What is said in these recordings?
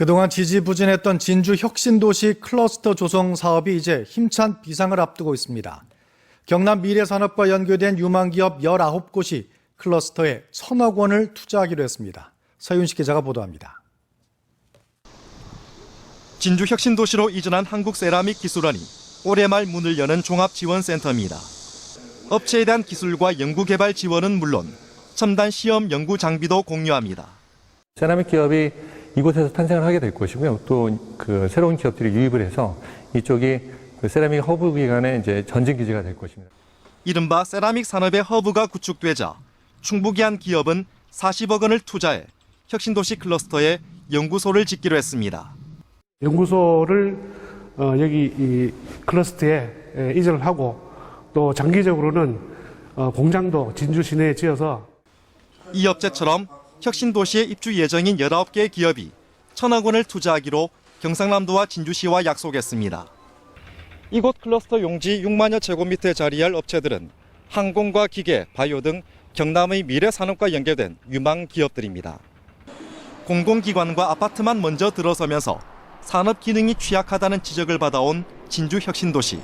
그동안 지지부진했던 진주 혁신도시 클러스터 조성 사업이 이제 힘찬 비상을 앞두고 있습니다. 경남 미래산업과 연계된 유망기업 19곳이 클러스터에 천억 원을 투자하기로 했습니다. 서윤식 기자가 보도합니다. 진주 혁신도시로 이전한 한국세라믹 기술원이 올해 말 문을 여는 종합지원센터입니다. 업체에 대한 기술과 연구개발 지원은 물론 첨단 시험 연구 장비도 공유합니다. 세라믹 기업이 이곳에서 탄생을 하게 될 것이고요. 또 그 새로운 기업들이 유입을 해서 이쪽이 그 세라믹 허브 기관의 이제 전진 기지가 될 것입니다. 이른바 세라믹 산업의 허브가 구축되자 충북이 한 기업은 40억 원을 투자해 혁신도시 클러스터에 연구소를 짓기로 했습니다. 연구소를 어, 여기 이 클러스터에 에, 이전을 하고 또 장기적으로는 어, 공장도 진주 시내에 지어서 이 업체처럼 혁신도시에 입주 예정인 19개 기업이 천억 원을 투자하기로 경상남도와 진주시와 약속했습니다. 이곳 클러스터 용지 6만여 제곱미터에 자리할 업체들은 항공과 기계, 바이오 등 경남의 미래 산업과 연계된 유망 기업들입니다. 공공기관과 아파트만 먼저 들어서면서 산업 기능이 취약하다는 지적을 받아온 진주 혁신도시.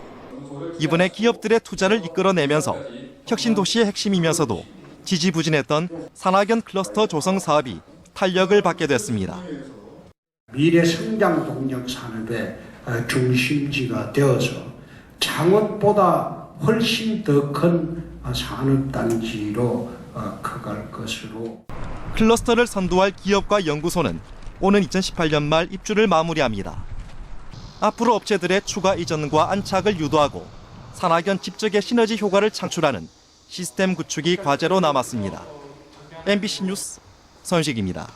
이번에 기업들의 투자를 이끌어내면서 혁신도시의 핵심이면서도 지지부진했던 산학연 클러스터 조성 사업이 탄력을 받게 됐습니다. 미래 성장 동력 산업의 어, 중심지가 되어서 창원보다 훨씬 더 큰 산업단지로 어, 커갈 것으로 클러스터를 선도할 기업과 연구소는 오는 2018년 말 입주를 마무리합니다. 앞으로 업체들의 추가 이전과 안착을 유도하고 산학연 집적의 시너지 효과를 창출하는 시스템 구축이 과제로 남았습니다. MBC 뉴스 선식입니다.